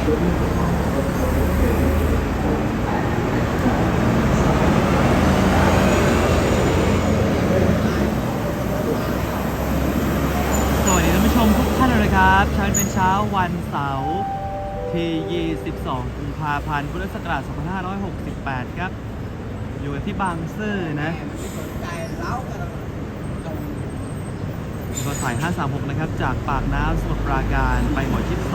สวัสดีท่านผู้ชมทุกท่านเลยครับเช้าเป็นเช้าวันเสาร์ที่ 22 กุมภาพันธ์ พุทธศักราช 2568 ครับ อยู่ที่บางซื่อนะ รถสาย 536 นะครับ จากปากน้ำสมุทรปราการไปหมอชิด2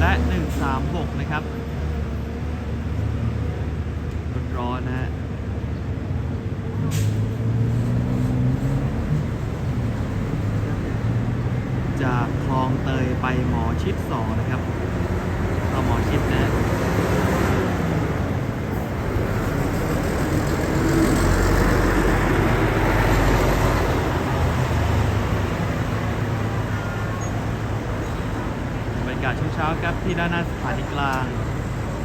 และ 136 นะครับรถร้อนนะฮะจากคลองเตยไปหมอชิดสองนะครับเข้าหมอชิดนะ บรรยากาศช่วงเช้าครับ ที่ด้านหน้าสถานีกลาง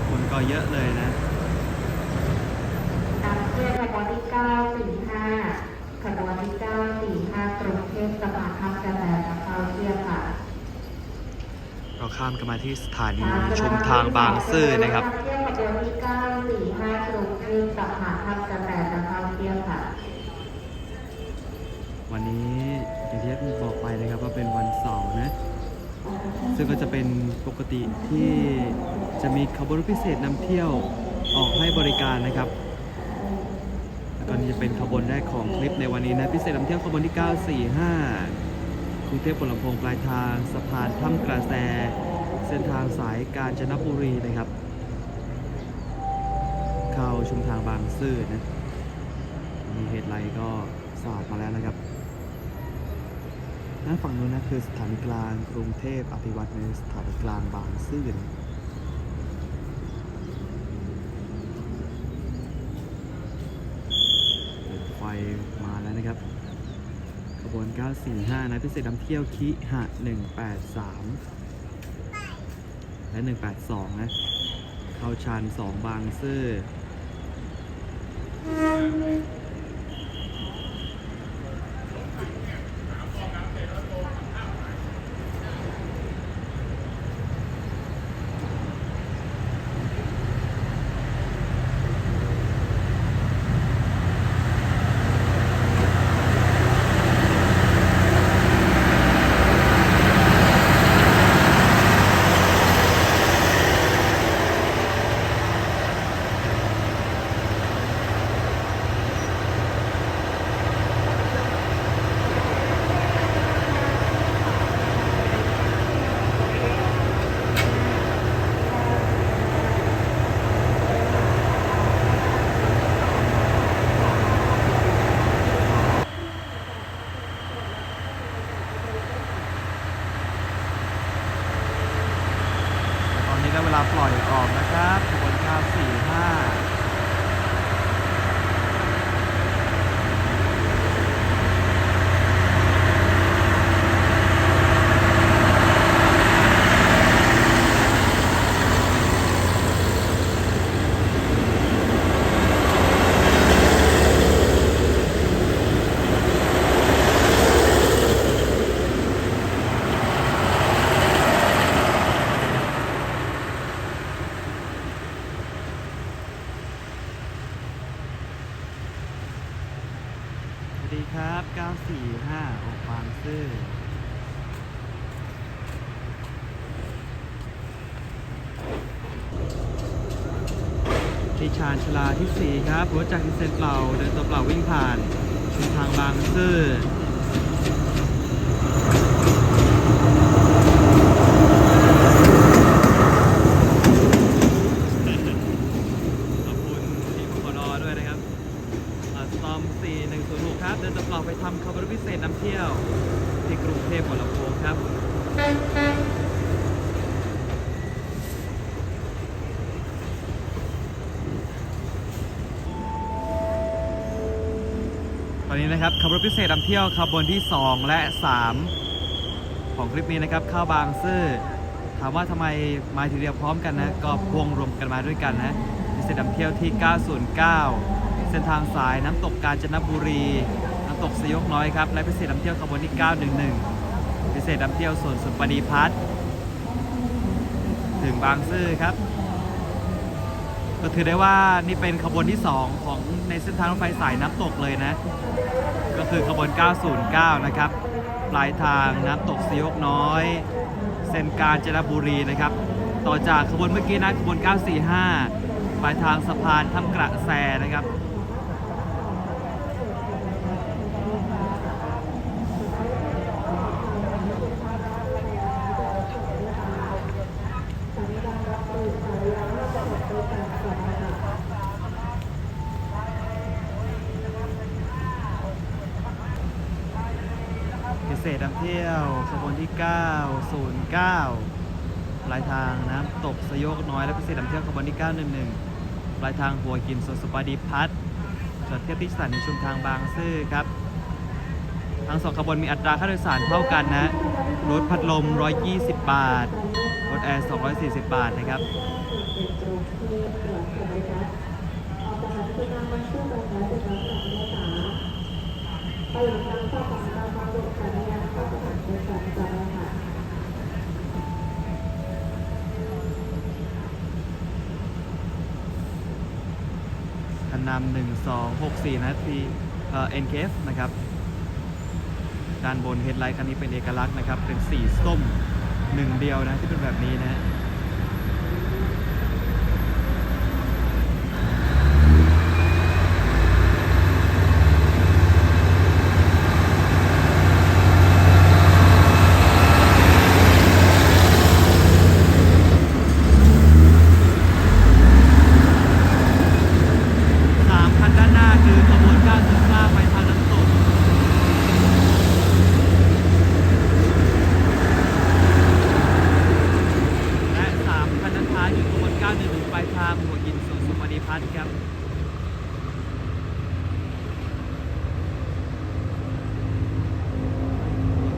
คนก็เยอะเลยนะตามเที่ยวขบวนที่ 945ขบวนที่ 945กรุงเทพสะพานข้ามกระแสกับเข้าเที่ยวค่ะเราข้ามกันมาที่สถานีชมทางบางซื่อนะครับเที่ยวขบวนที่ 945กรุงเทพสะพานข้ามกระแสกับเข้าเที่ยวค่ะ วันนี้อย่างที่แอดมินบอกไปนะครับว่าเป็นวันเสาร์นะ ซึ่งก็จะเป็นปกติที่จะมีขบวนรถพิเศษนำเที่ยวออกให้บริการนะครับแล้วก็นี่จะเป็นขบวนแรกของคลิปในวันนี้นะพิเศษนำเที่ยวขบวนที่ 945กรุงเทพปลำโพงปลายทางสะพานถ้ำกระแส เส้นทางสายกาญจนบุรีนะครับ เข้าชุมทางบางซื่อนะมีเหตุไรก็สาดมาแล้วนะครับ ด้านฝั่งนู้นนะคือสถานีกลางกรุงเทพอภิวัตในสถานีกลางบางซื่อนะไฟมาแล้วนะครับ ขบวน 945 นะพิเศษนำเที่ยวคิหะ 183 และ 182 นะ เข้าชาน2บางซื่อาญชลาที่ 4 ครับรถจากดิเซนเปล่าเดินตัวเปล่าวิ่งผ่านชุมทางบางซื่อ ขอบคุณทีมพนด้วยนะครับสตอม 4106 ครับ เดินตะเปล่าไปทำขบวนพิเศษนำเที่ยว ที่กรุงเทพหัวลำโพงครับ ตอนนี้ นะครับขบวนพิเศษนำเที่ยวขบวนที่ 2 และ 3 ของคลิปนี้นะครับเข้าบางซื่อถามว่าทำไมมาทีเดียวพร้อมกันนะก็พวงรวมกันมาด้วยกันนะพิเศษนำเที่ยวที่ 909 เส้นทางสายน้ำตกกาญจนบุรีน้ำตกสยกน้อยครับและพิเศษนำเที่ยวขบวนที่ 911 พิเศษนำเที่ยวส่วนสุปดีพัฒน์ถึงบางซื่อครับ ก็ถือได้ว่านี่เป็นขบวนที่ 2 ของในเส้นทางรถไฟสายน้ำตกเลยนะ ก็คือขบวน 909 นะครับ ปลายทางน้ำตกสยกน้อย เส้นกาญจนบุรีนะครับ ต่อจากขบวนเมื่อกี้นะขบวน 945 ปลายทางสะพานถ้ำกระแสนะครับ พิเศษนำเที่ยวขบวนที่ 909ปลายทางน้ำตกสยกน้อยและพิเศษนำเที่ยวขบวนที่ 911ปลายทางหัวหินสวนสุปาดีพัฒน์จอดเทียบที่สถานีชุมทางบางซื่อครับ ทั้งสองขบวนมีอัตราค่าโดยสารเท่ากันนะ รถพัดลม 120 บาท รถแอร์ 240 บาทนะครับไปหลวงปู่ตา คันนำหนึ่งสองหกสี่นาทีเอ่อ NKF นะครับ ด้านบนเฮดไลท์คันนี้เป็นเอกลักษณ์นะครับ เป็นสีส้มหนึ่งเดียวนะที่เป็นแบบนี้นะ สามคันด้านหน้าคือขบวน909ไปทางน้ำตก และสามคันด้านท้ายคือขบวน911ไปทางหัวหินสวนสุวรรณี พัฒน์ครับ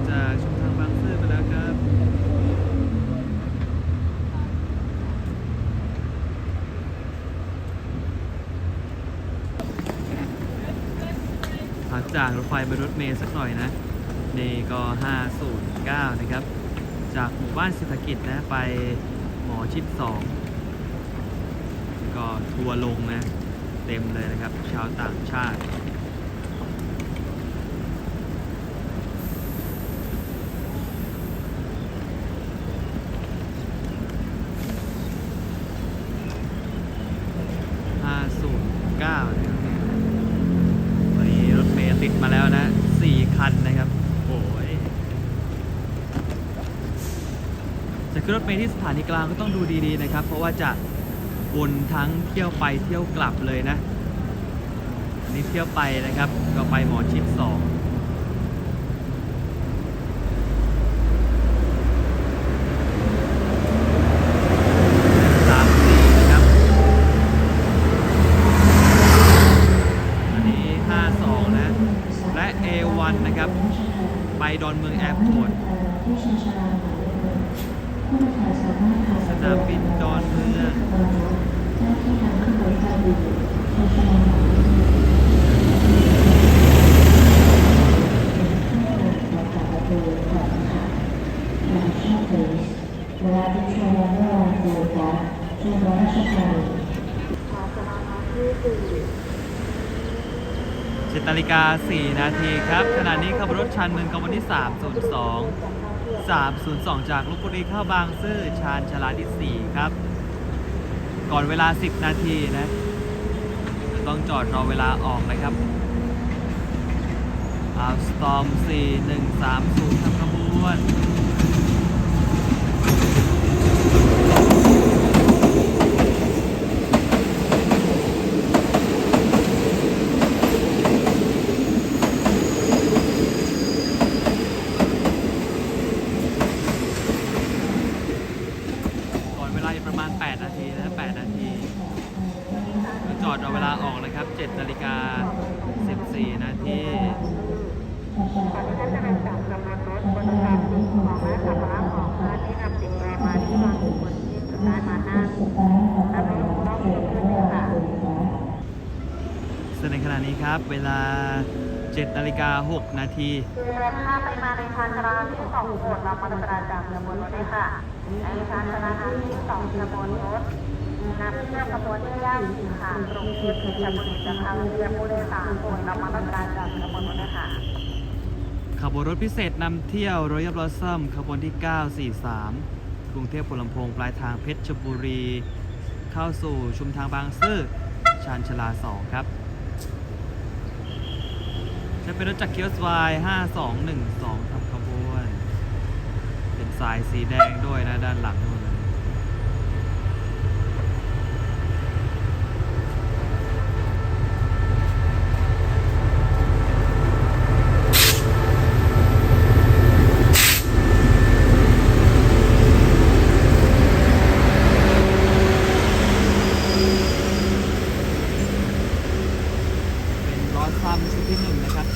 จากชุมทางบางซื่อไปแล้วครับพักจากรถไฟไปรถเมล์สักหน่อยนะนี่ก็ 509 นะครับ จากหมู่บ้านเศรษฐกิจนะ ไปหมอชิด 2 ก็ทัวร์ลงนะ เต็มเลยนะครับ ชาวต่างชาติ 509 นะครับตอนนี้รถเมล์ติดมาแล้วนะ 4 คันนะครับ โอ้ย จะขึ้นรถเมล์ที่สถานีกลางก็ต้องดูดีๆนะครับ เพราะว่าจะ วนทั้งเที่ยวไปเที่ยวกลับเลยนะอันนี้เที่ยวไปนะครับ ก็ไปหมอชิด2สามสี่นะครับอันนี้52นะและ A1 นะครับ ไปดอนเมืองแอร์พอร์ต สนามบินดอนเมืองเวลาที่ชมเมื่อวันเกิดจากช่วงราชการ7นาฬิกา4นาทีครับ ขณะนี้ขบวนรถชันเมืองกมวันที่ 302 302 จากลพบุรีเข้าบางซื่อชานชาลาที่ 4 ครับ ก่อนเวลา 10 นาทีนะจะต้องจอดรอเวลาออกนะครับอาสตอม 4130ทำขบวนก่อนเวลาอีกประมาณ 8 นาทีนะ8นาทีก็จอดรอเวลาออกนะครับ 7นาฬิกา 14 นาที ซึ่ง ในขณะนี้ครับ เวลา 7นาฬิกา6นาทีเดินทางไปมาในชานชาลาที่สองโบสถ์รับมรดกจากขบวนรถเลยค่ะในชานชาลาที่สองขบวนรถนับเที่ยวขบวนที่ย่านสีขาวกรุงเทพเพชรบุรีจะเข้าเรียนผู้โดยสารโปรดรับมรดกจากขบวนรถเลยค่ะขบวนรถพิเศษนำเที่ยวรอยัลบลอสซัมขบวนที่ 943 กรุงเทพปุลำโพงปลายทางเพชรบุรี เข้าสู่ชุมทางบางซื่อชานชาลา 2 ครับ จะเป็นรถจักรเคียวสวาย5212ทำขบวน เป็นสายสีแดงด้วยนะด้านหลังนู่นเลย เป็นล้อซ้ำชุดที่หนึ่งนะครับ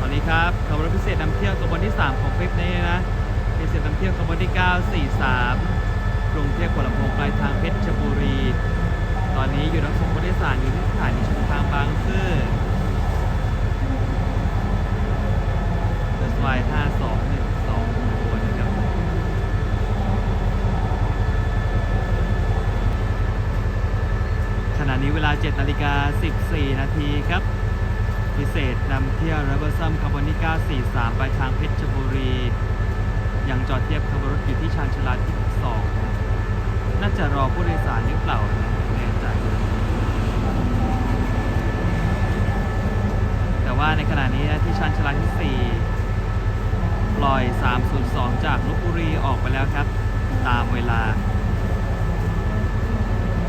ตอนนี้ครับขบวนรถพิเศษนำเที่ยวขบวนที่ 3 ของคลิปนี้นะพิเศษนำเที่ยวขบวนที่ 943 กรุงเทพหัวลำโพงปลายทางเพชรบุรี ตอนนี้อยู่นักส่งผู้โดยสารอยู่ที่สถานีชุมทางบางซื่อเดสไว5212ขบวนนะครับขณะนี้เวลา 7 นาฬิกา 14 นาทีครับ พิเศษนำเที่ยวรัเบอร์ซัมคาร์บอนิก้า43 ไปทางเพชรบุรี ยังจอดเทียบขบวนรถอยู่ที่ชานชลาที่2น่าจะรอผู้โดยสารหรือเปล่านะแน่ใจ แต่ว่าในขณะนี้นะที่ชานชลาที่ 4 ปล่อย 302 จากลบบุรีออกไปแล้วครับ ตามเวลา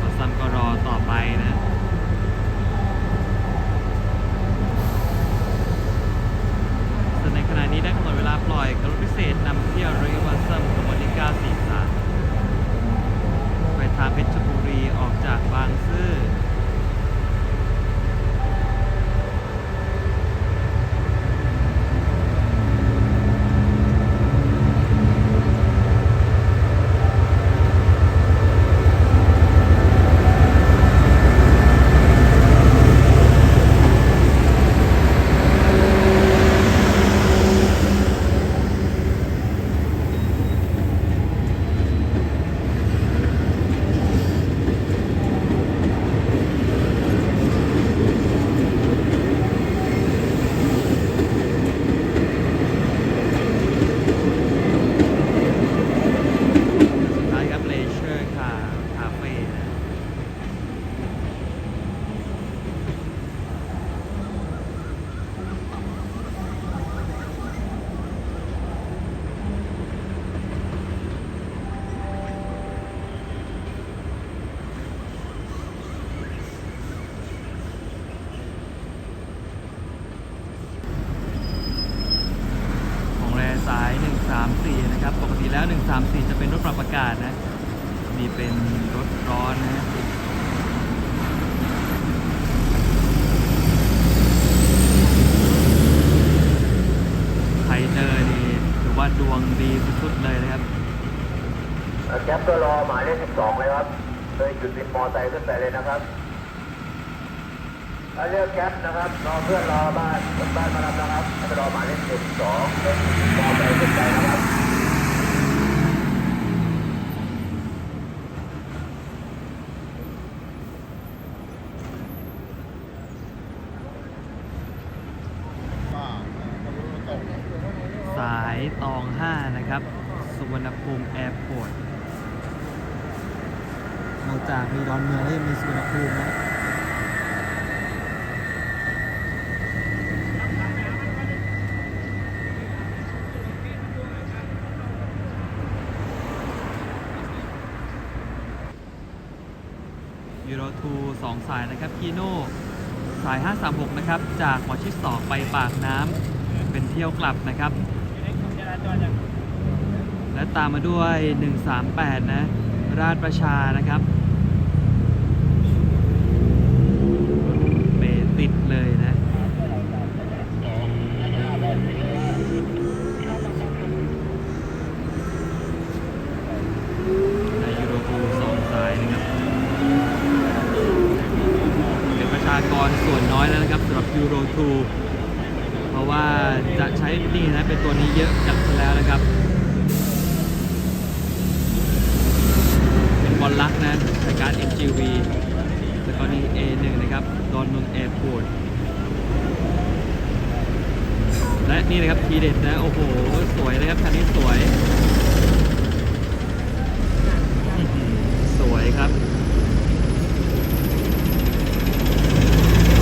รัซัมก็รอต่อไปนะ ส่วนในข ณะนี้ได้กำหนดเวลาปล่อยรถพิเศษนำเที่ยวเรือวันซัมขบวนที่943ไปทางเพชรบุรีออกจากบางซื่อสุดท้ายครับเลเชอร์คาคาเฟ่นะ ของแรสาย 134 นะครับ ปกติ แล้ว 134 จะเป็นรถปรับอากาศนะมีเป็นรถร้อนนะใครเจอนี่ถือว่าดวงดีสุดๆเลยนะครับแก๊ปก็รอหมายเลข12เลยครับเลยหยุดบินมอไซค์ขึ้นไปเลยนะครับถ้าเรียกแก๊ปนะครับรอเพื่อนรอบ้านรถบ้านมารับนะครับให้ไปรอหมายเลข12เลยมอไซค์ขึ้นไปนะครับ สายตอง 5 นะครับ สุวรรณภูมิแอร์พอร์ต น อนเมืองแล้วยังมีสุวรรณภูมินะยูโรทูสองสายนะครับคีโน่สาย 536 นะครับ จากหมอชิด2ไปปากน้ำเป็นเที่ยวกลับนะครับ และตามมาด้วย 138 นะ ราชประชานะครับเบติดเลย True เพราะว่าจะใช้นี่นะเป็นตัวนี้เยอะกันแล้วนะครับ เป็นบอลลักนะรายการ MGV แล้วก็นี่ A1 นะครับดอนนนแอร์พอร์ตและนี่นะครับ ทีเด็ดนะ โอ้โห สวยเลยครับคันนี้สวย สวยครับ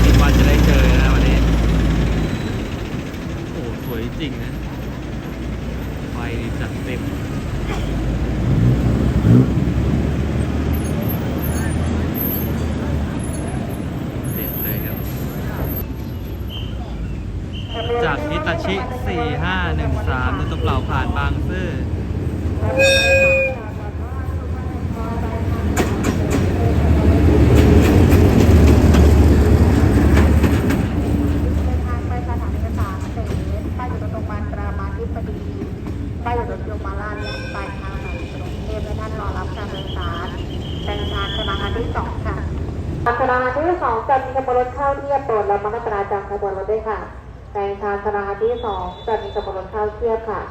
คิดว่าจะได้เจอนะวันนี้ โอ้สวยจริงนะ ไฟจัดเต็ม เด็ดเลยครับ จากนิ ตาชิ 4513นึงตัวเปล่าผ่านบางซื่อทางไปสถานีสามเสป้ายอยู่ตรงโรงพยาบาลรามาธิบดีป้ายอยู่ตรงโยาบาลราชและปลายทางในกรุงเทพและท่านรอรับการโดยสารเป็นทางสถานีที่สองค่ะสถานีที่สองจะมีขบวนรถเข้าเทียบโปรดระมัดระวังจากขบวนรถด้วยค่ะ ในทางสถานีที่สองจะมีขบวนรถเข้าเทียบค่ะ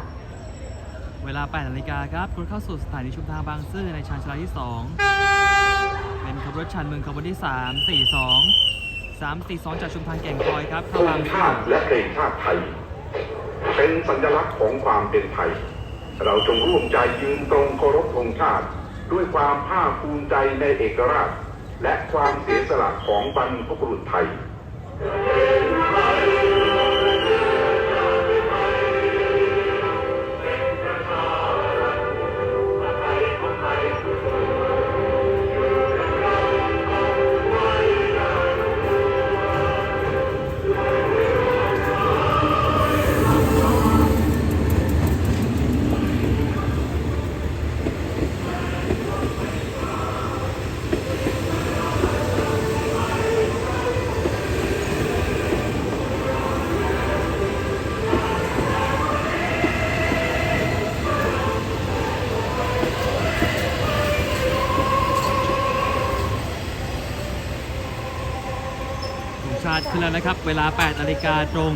เวลา8นาฬิกาครับรถเข้าสู่สถานีชุมทางบางซื่อในชานชาลาที่ 2 เป็นขบวนรถชันเมืองขบวนที่ 3 42 342 จากชุมทางแก่งคอยครับเข้าธบางงซื่ชาอติและเพลงชาติไทย เป็นสัญลักษณ์ของความเป็นไทย เราจงร่วมใจยืนตรงเคารพธงชาติ ด้วยความภาคภูมิใจในเอกราช และความเสียสละของบรรพบุรุษไทย ชาร์จขึ้นแล้วนะครับ เวลา 8นาฬิกาตรง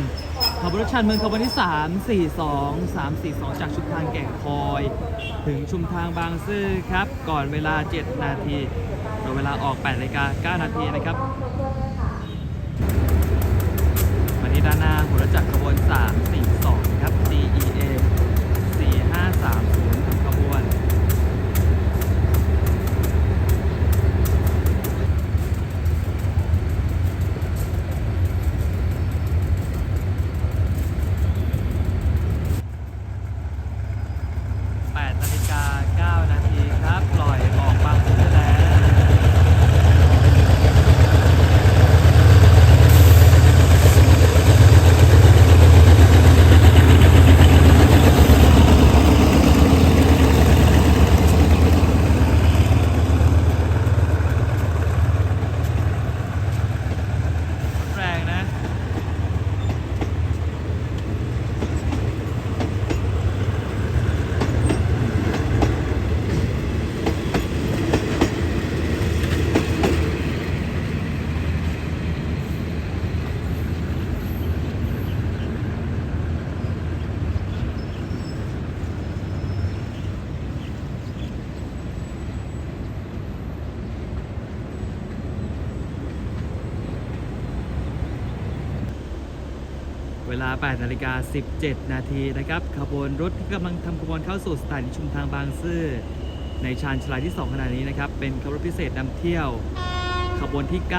ขบวนรถชันเมืองขบวนที่ 3 42 342 จากชุมทางแก่งคอย ถึงชุมทางบางซื่อครับ ก่อนเวลา 7 นาทีโดยเวลาออก8นาฬิกา9นาทีนะครับวันนี้ด้านหน้าหัวรถจักรขบวน 3 4 ครับ CEA 4530ทำขบวน 8นาฬิกา9นาทีครับ ปล่อยออกบางซื่อแล้ว แรงนะ เว ลา 8 นาฬิกา 17 นาทีนะครับ ขบวนรถที่กำลังทำขบวนเข้าสู่สถานีชุมทางบางซื่อ ในชานชาลาที่ 2 ขณะนี้นะครับ เป็นขบวนรถพิเศษนำเที่ยว ขบวนที่ 943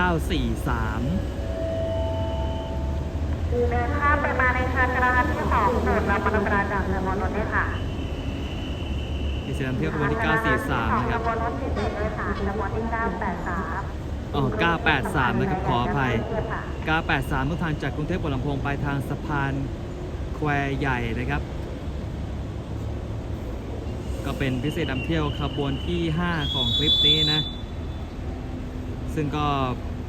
เดินข้ามไปมาในชานชาลาที่สองโปรดระมัดระวังจากขบวนรถด้วยค่ะพิเศษนำเที่ยวขบวนที่ 943 นะครับขบวนรถพิเศษโดยสารขบวนที่ 983 อ๋อ 983 นะครับ ขออภัย 983ทุกทางจากกรุงเทพปลำโพงไปทางสะพานแควใหญ่นะครับ ก็เป็นพิเศษนำเที่ยวขบวนที่ 5 ของคลิปนี้นะ ซึ่งก็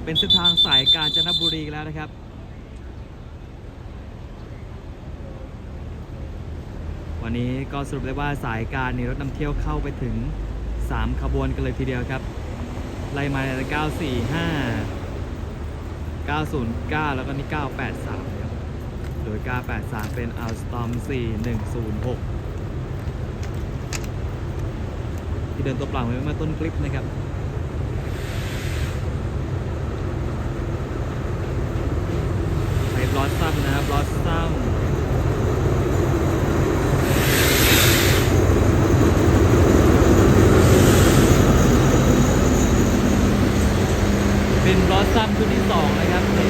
เป็นเส้นทางสายกาญจนบุรีแล้วนะครับวันนี้ก็สรุปได้ว่าสายการในรถนำเที่ยวเข้าไปถึง 3 ขบวนกันเลยทีเดียวครับ ไล่มาใน945 909 แล้วก็นี่ 983ครับโดย 983 เป็น Alstom 4106 ที่เดินตัวเปล่าไว้เมื่อต้นคลิปนะครับไปบลอสซัมนะครับบลอสซัมเป็นบลอสซัมชุดที่สองนะครับนี่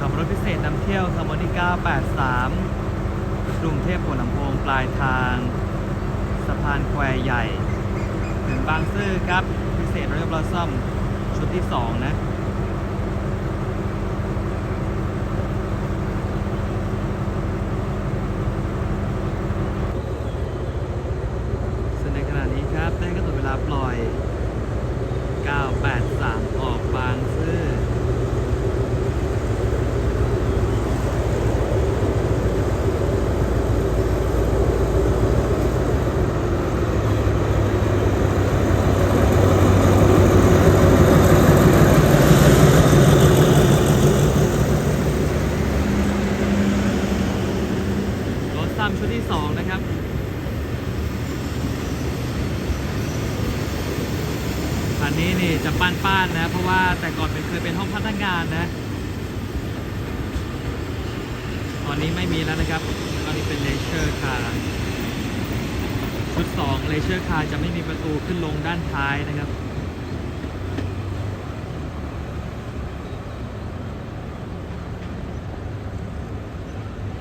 ขับรถพิเศษนำเที่ยวคำวันที่ 983 กรุงเทพหัวลำโพงปลายทาง สะพานแควใหญ่ ถึงบางซื่อครับ พิเศษรถบลอสซัมชุด ที่ 2 นะ ซึ่งในขณะนี้ครับได้กำหนดเวลาปล่อย 983 ออกบางซื่อ รถซ้ำชุดที่ 2 นะครับ คันนี้นี่จะป้านๆนะ เพราะว่าแต่ก่อนเป็นเคยเป็นห้องพักงานนะ ตอนนี้ไม่มีแล้วนะครับ ตอนนี้เป็นเลเชอร์คาร์ชุด2เลเชอร์คาร์จะไม่มีประตูขึ้นลงด้านท้ายนะครับ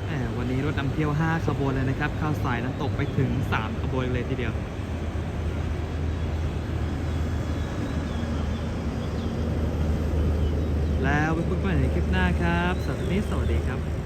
แหมวันนี้รถนำเที่ยว 5 ขบวนเลยนะครับ เข้าสายน้ำตกไปถึง 3 ขบวนเลยทีเดียว แล้วไปพบกันใหม่ใน คลิปหน้าครับสำหรับวันนี้สวัสดีครับ